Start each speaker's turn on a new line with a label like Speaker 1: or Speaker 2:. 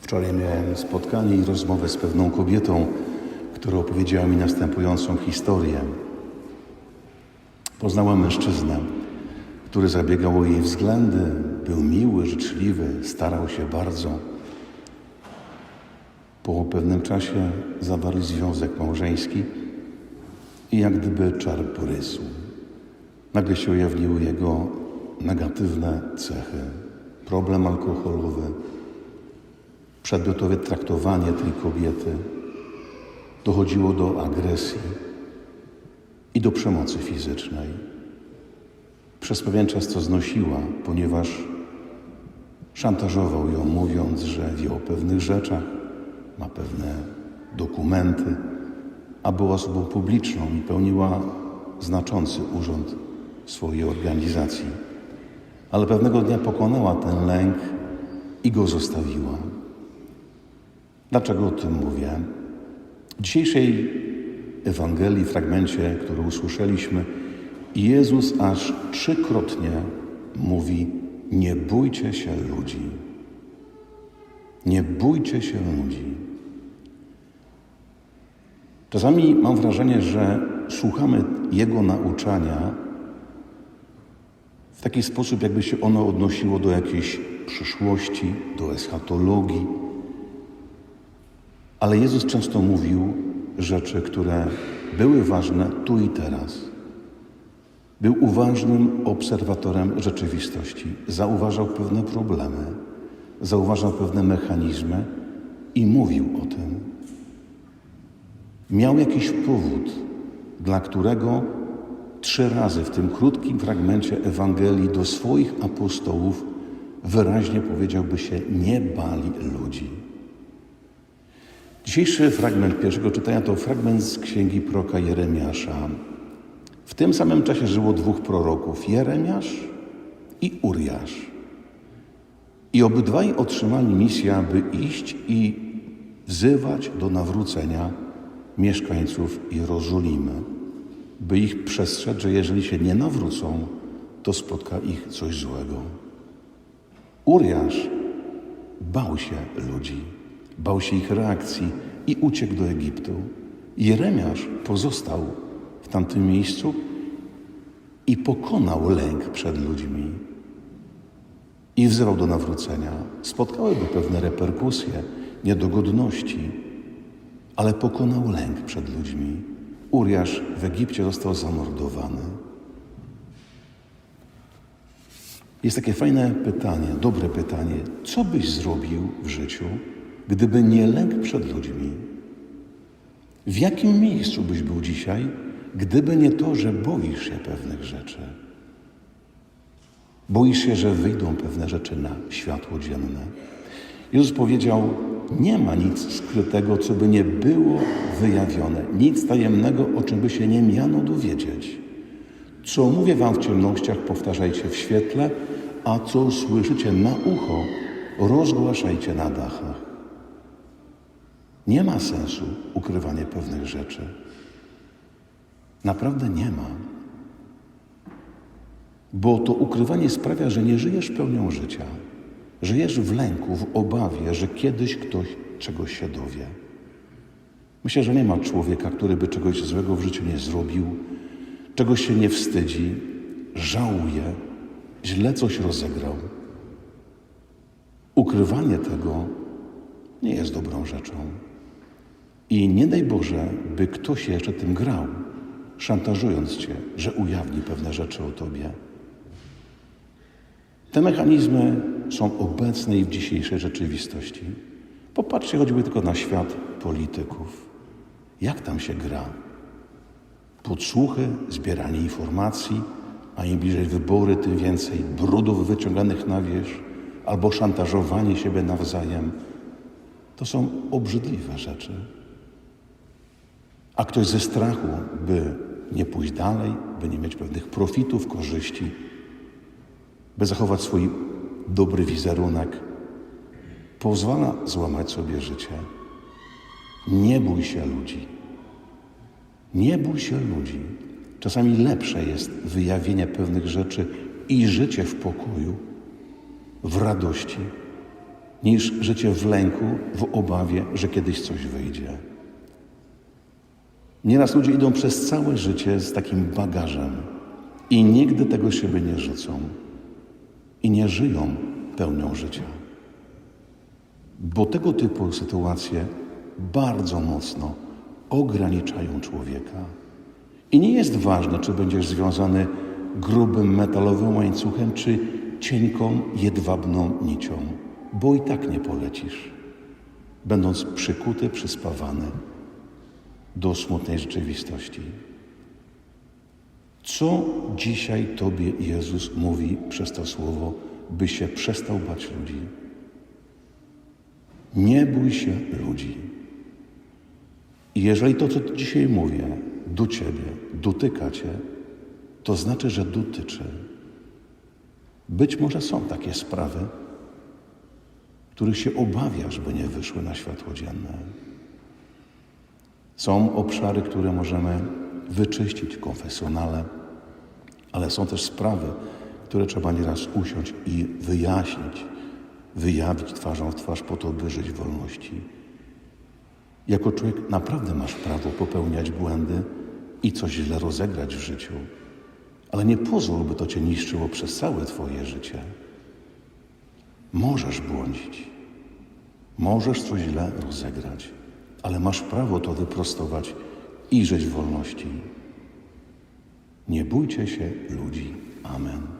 Speaker 1: Wczoraj miałem spotkanie i rozmowę z pewną kobietą, która opowiedziała mi następującą historię. Poznałem mężczyznę, który zabiegał o jej względy, był miły, życzliwy, starał się bardzo. Po pewnym czasie zawarli związek małżeński i jak gdyby czar porysł. Nagle się ujawniły jego negatywne cechy. Problem alkoholowy, przedmiotowe traktowanie tej kobiety. Dochodziło do agresji i do przemocy fizycznej. Przez pewien czas to znosiła, ponieważ szantażował ją, mówiąc, że wie o pewnych rzeczach, ma pewne dokumenty, a była osobą publiczną i pełniła znaczący urząd swojej organizacji. Ale pewnego dnia pokonała ten lęk i go zostawiła. Dlaczego o tym mówię? W dzisiejszej Ewangelii, fragmencie, który usłyszeliśmy, Jezus aż trzykrotnie mówi: Nie bójcie się ludzi. Nie bójcie się ludzi. Czasami mam wrażenie, że słuchamy Jego nauczania w taki sposób, jakby się ono odnosiło do jakiejś przyszłości, do eschatologii. Ale Jezus często mówił rzeczy, które były ważne tu i teraz. Był uważnym obserwatorem rzeczywistości. Zauważał pewne problemy, zauważał pewne mechanizmy i mówił o tym. Miał jakiś powód, dla którego trzy razy w tym krótkim fragmencie Ewangelii do swoich apostołów wyraźnie powiedziałby się: Nie bali ludzi. Dzisiejszy fragment pierwszego czytania to fragment z księgi proka Jeremiasza. W tym samym czasie żyło dwóch proroków: Jeremiasz i Uriasz. I obydwaj otrzymali misję, aby iść i wzywać do nawrócenia mieszkańców Jerozolimy, by ich przestrzec, że jeżeli się nie nawrócą, to spotka ich coś złego. Uriasz bał się ludzi, bał się ich reakcji i uciekł do Egiptu. Jeremiasz pozostał w tamtym miejscu i pokonał lęk przed ludźmi i wzywał do nawrócenia. Spotkały go pewne reperkusje, niedogodności, ale pokonał lęk przed ludźmi. Uriasz w Egipcie został zamordowany. Jest takie fajne pytanie, dobre pytanie. Co byś zrobił w życiu, gdyby nie lęk przed ludźmi? W jakim miejscu byś był dzisiaj, gdyby nie to, że boisz się pewnych rzeczy? Boisz się, że wyjdą pewne rzeczy na światło dzienne. Jezus powiedział: Nie ma nic skrytego, co by nie było wyjawione, nic tajemnego, o czym by się nie miano dowiedzieć. Co mówię wam w ciemnościach, powtarzajcie w świetle, a co słyszycie na ucho, rozgłaszajcie na dachach. Nie ma sensu ukrywanie pewnych rzeczy. Naprawdę nie ma. Bo to ukrywanie sprawia, że nie żyjesz pełnią życia. Żyjesz w lęku, w obawie, że kiedyś ktoś czegoś się dowie. Myślę, że nie ma człowieka, który by czegoś złego w życiu nie zrobił, czegoś się nie wstydzi, żałuje, źle coś rozegrał. Ukrywanie tego nie jest dobrą rzeczą. I nie daj Boże, by ktoś jeszcze tym grał, szantażując cię, że ujawni pewne rzeczy o tobie. Te mechanizmy są obecne i w dzisiejszej rzeczywistości. Popatrzcie choćby tylko na świat polityków. Jak tam się gra? Podsłuchy, zbieranie informacji, a im bliżej wybory, tym więcej brudów wyciąganych na wierzch albo szantażowanie siebie nawzajem. To są obrzydliwe rzeczy. A ktoś ze strachu, by nie pójść dalej, by nie mieć pewnych profitów, korzyści, by zachować swój dobry wizerunek, pozwala złamać sobie życie. Nie bój się ludzi. Nie bój się ludzi. Czasami lepsze jest wyjawienie pewnych rzeczy i życie w pokoju, w radości, niż życie w lęku, w obawie, że kiedyś coś wyjdzie. Nieraz ludzie idą przez całe życie z takim bagażem i nigdy tego siebie nie rzucą i nie żyją pełnią życia. Bo tego typu sytuacje bardzo mocno ograniczają człowieka. I nie jest ważne, czy będziesz związany grubym metalowym łańcuchem, czy cienką, jedwabną nicią, bo i tak nie polecisz, będąc przykuty, przyspawany do smutnej rzeczywistości. Co dzisiaj Tobie Jezus mówi przez to słowo, by się przestał bać ludzi? Nie bój się ludzi. I jeżeli to, co dzisiaj mówię, do Ciebie dotyka Cię, to znaczy, że dotyczy. Być może są takie sprawy, których się obawiasz, by nie wyszły na światło dzienne. Są obszary, które możemy wyczyścić w konfesjonale, ale są też sprawy, które trzeba nieraz usiąść i wyjaśnić, wyjawić twarzą w twarz po to, by żyć w wolności. Jako człowiek naprawdę masz prawo popełniać błędy i coś źle rozegrać w życiu, ale nie pozwól, by to cię niszczyło przez całe twoje życie. Możesz błądzić, możesz coś źle rozegrać, ale masz prawo to wyprostować i żyć w wolności. Nie bójcie się ludzi. Amen.